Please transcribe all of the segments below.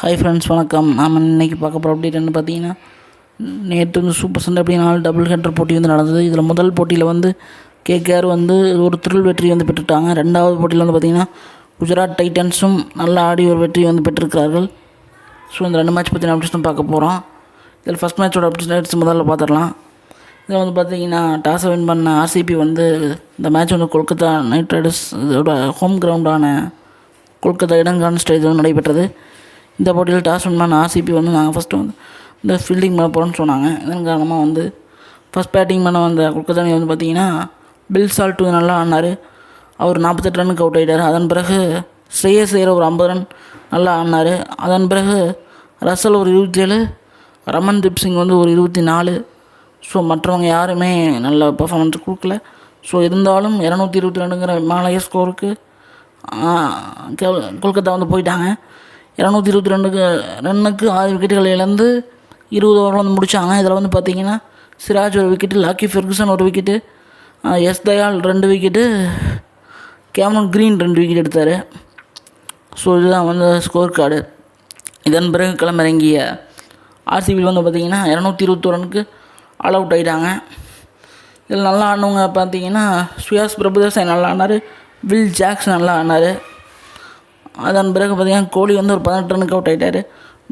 Hi friends வணக்கம். நாம் இன்றைக்கி பார்க்க போகிற அப்டேட் என்ன பார்த்தீங்கன்னா நேற்று வந்து சூப்பர் சண்டே அப்படி நாலு டபுள் ஹெட்டர் போட்டி வந்து நடந்தது. இதில் முதல் போட்டியில் வந்து கேகேஆர் வந்து ஒரு த்ரில் வெற்றி வந்து பெற்றுட்டாங்க. ரெண்டாவது போட்டியில் வந்து பார்த்திங்கன்னா குஜராத் டைட்டன்ஸும் நல்லா ஆடி ஒரு வெற்றி வந்து பெற்றிருக்கிறார்கள். ஸோ இந்த ரெண்டு மேட்ச் பற்றின அப்டேட்ஸ் பார்க்க போகிறோம் இதில் ஃபஸ்ட் மேட்சோட அப்டேட்ஸ் முதல்ல பார்த்துடலாம். இதில் வந்து பார்த்தீங்கன்னா டாஸை வின் பண்ண ஆர்சிபி வந்து இந்த மேட்ச் வந்து கொல்கத்தா நைட் ரைடர்ஸ் இதோட ஹோம் கிரவுண்டான கொல்கத்தா இடங்கான் ஸ்டேடியம் நடைபெற்றது. இந்த போட்டியில் டாஸ் வின் பண்ண ஆர்சிபி வந்து நாங்கள் ஃபஸ்ட்டு வந்து இந்த ஃபீல்டிங் பண்ண போகிறோம்னு சொன்னாங்க. இதன் காரணமாக வந்து ஃபஸ்ட் பேட்டிங் பண்ண வந்த கொல்கத்தா வந்து பார்த்தீங்கன்னா பில் சால்ட் நல்லா ஆடினார். அவர் நாற்பத்தெட்டு ரன்னுக்கு அவுட் ஆகிட்டார் அதன் பிறகு ஸ்ரேயஸ் ஐயர் ஒரு ஐம்பது ரன் நல்லா ஆடினார். அதன் பிறகு ரசல் ஒரு இருபத்தேழு ரமன் ரமன்தீப் சிங் வந்து ஒரு இருபத்தி நாலு ஸோ மற்றவங்க யாருமே நல்ல பர்ஃபார்மன்ஸ் கொடுக்கல. ஸோ இருந்தாலும் இரநூத்தி இருபத்தி ரெண்டுங்கிற மேலைய ஸ்கோருக்கு கொல்கத்தா வந்து போயிட்டாங்க. இரநூத்தி இருபத்தி ரெண்டுக்கு ரன்னுக்கு ஆறு விக்கெட்டுகள் இழந்து இருபது ஓவர் வந்து முடித்தாங்க இதில் வந்து பார்த்தீங்கன்னா சிராஜ் ஒரு விக்கெட்டு லாக்கி ஃபெர்குசன் ஒரு விக்கெட்டு எஸ் தயால் ரெண்டு விக்கெட்டு கேமரன் க்ரீன் ரெண்டு விக்கெட் எடுத்தார். ஸோ இதுதான் வந்து ஸ்கோர் கார்டு இதன் பிறகு களமிறங்கிய ஆர்சிபியில் வந்து பார்த்திங்கன்னா இரநூத்தி இருபத்தோரு ரனுக்கு ஆல் அவுட் ஆகிட்டாங்க இதில் நல்லா ஆடினவங்க பார்த்தீங்கன்னா சுயாஸ் பிரபுதேசாய் நல்லா ஆடினார். வில் ஜாக்ஸ் நல்லா ஆடினார். அதன் பிறகு பார்த்தீங்கன்னா கோலி வந்து ஒரு பதினெட்டு ரனுக்கு அவுட் ஆகிட்டார்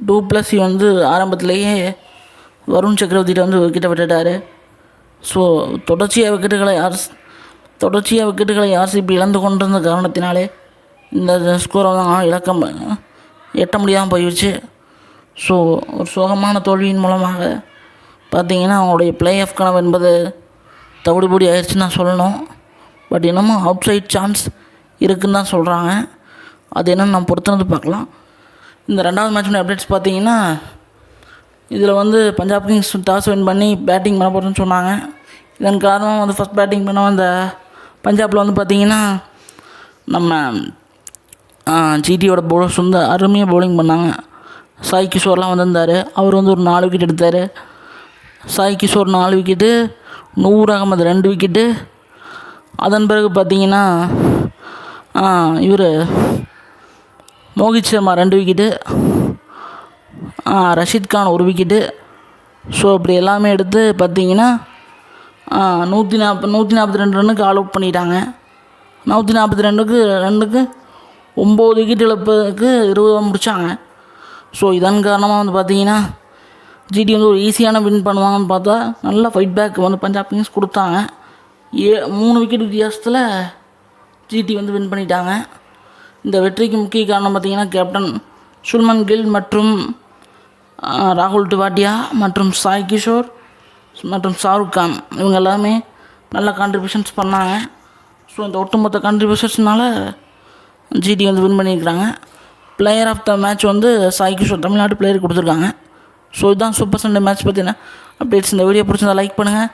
டூ ப்ளஸ் வந்து ஆரம்பத்திலேயே வருண் சக்கரவர்த்திகிட்ட வந்து விக்கெட்டை விட்டுட்டார். ஸோ தொடர்ச்சியாக விக்கெட்டுகளை ஆர் தொடர்ச்சியாக விக்கெட்டுகளை ஆர்சிபி இழந்து கொண்டிருந்த காரணத்தினாலே இந்த ஸ்கோரை வந்து இழக்கம் எட்ட முடியாமல் போயிடுச்சு ஸோ ஒரு சோகமான தோல்வியின் மூலமாக பார்த்திங்கன்னா அவங்களுடைய பிளே ஆஃப் கனவு என்பது தவிடுபடி ஆயிடுச்சுன்னு நான் சொல்லணும். பட் இன்னமும் அவுட் சைட் சான்ஸ் இருக்குன்னு தான் சொல்கிறாங்க அது என்னென்னு நம்ம பொறுத்திருந்து பார்க்கலாம். இந்த ரெண்டாவது மேட்ச் அப்டேட்ஸ் பார்த்தீங்கன்னா இதில் வந்து பஞ்சாப் கிங்ஸ் டாஸ் வின் பண்ணி பேட்டிங் பண்ண போகிறேன்னு சொன்னாங்க. இதன் காரணம் வந்து ஃபஸ்ட் பேட்டிங் பண்ண வந்த பஞ்சாபில் வந்து பார்த்திங்கன்னா நம்ம ஜிடியோட பவுலர்ஸ் வந்து அருமையாக பவுலிங் பண்ணாங்க. சாய் கிஷோர்லாம் வந்திருந்தார். அவர் வந்து ஒரு நாலு விக்கெட் எடுத்தார். சாய் கிஷோர் நாலு விக்கெட்டு நூர் அகமது ரெண்டு விக்கெட்டு அதன் பிறகு பார்த்தீங்கன்னா இவர் மோகித் சர்மா ரெண்டு விக்கெட்டு ரஷீத் கான் ஒரு விக்கெட்டு ஸோ இப்படி எல்லாமே எடுத்து பார்த்தீங்கன்னா நூற்றி நாற்பது நூற்றி நாற்பத்தி ரெண்டு ரன்னுக்கு ஆல் அவுட் பண்ணிட்டாங்க. நூற்றி நாற்பத்தி ரெண்டுக்கு ரெண்டுக்கு ஒம்பது விக்கெட் இழப்புக்கு இருபது முடித்தாங்க ஸோ இதன் காரணமாக வந்து பார்த்தீங்கன்னா ஜிடி வந்து ஒரு ஈஸியான வின் பண்ணுவாங்கன்னு பார்த்தா நல்ல ஃபைட் பேக் வந்து பஞ்சாப் கிங்ஸ் கொடுத்தாங்க. ஏ மூணு விக்கெட் வித்தியாசத்தில் ஜிடி வந்து வின் பண்ணிட்டாங்க. இந்த வெற்றிக்கு முக்கிய காரணம் பார்த்திங்கன்னா கேப்டன் சுல்மன் கில் மற்றும் ராகுல் டிவாட்டியா மற்றும் சாய் கிஷோர் மற்றும் ஷாருக் கான். இவங்க எல்லாமே நல்ல கான்ட்ரிபியூஷன்ஸ் பண்ணாங்க. ஸோ இந்த ஒட்டுமொத்த கான்ட்ரிபியூஷன்ஸ்னால ஜிடி வந்து வின் பண்ணியிருக்கிறாங்க. பிளேயர் ஆஃப் த மேட்ச் வந்து சாய் கிஷோர் தமிழ்நாடு பிளேயர் கொடுத்துருக்காங்க. ஸோ இதுதான் சூப்பர் சண்டே மேட்ச் பார்த்தீங்கன்னா அப்டேட்ஸ் இந்த வீடியோ பிடிச்சிருந்தா லைக் பண்ணுங்கள்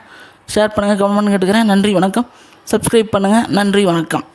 ஷேர் பண்ணுங்கள் கமெண்ட் கேட்டுக்கிறேன். நன்றி வணக்கம். சப்ஸ்கிரைப் பண்ணுங்கள் நன்றி வணக்கம்.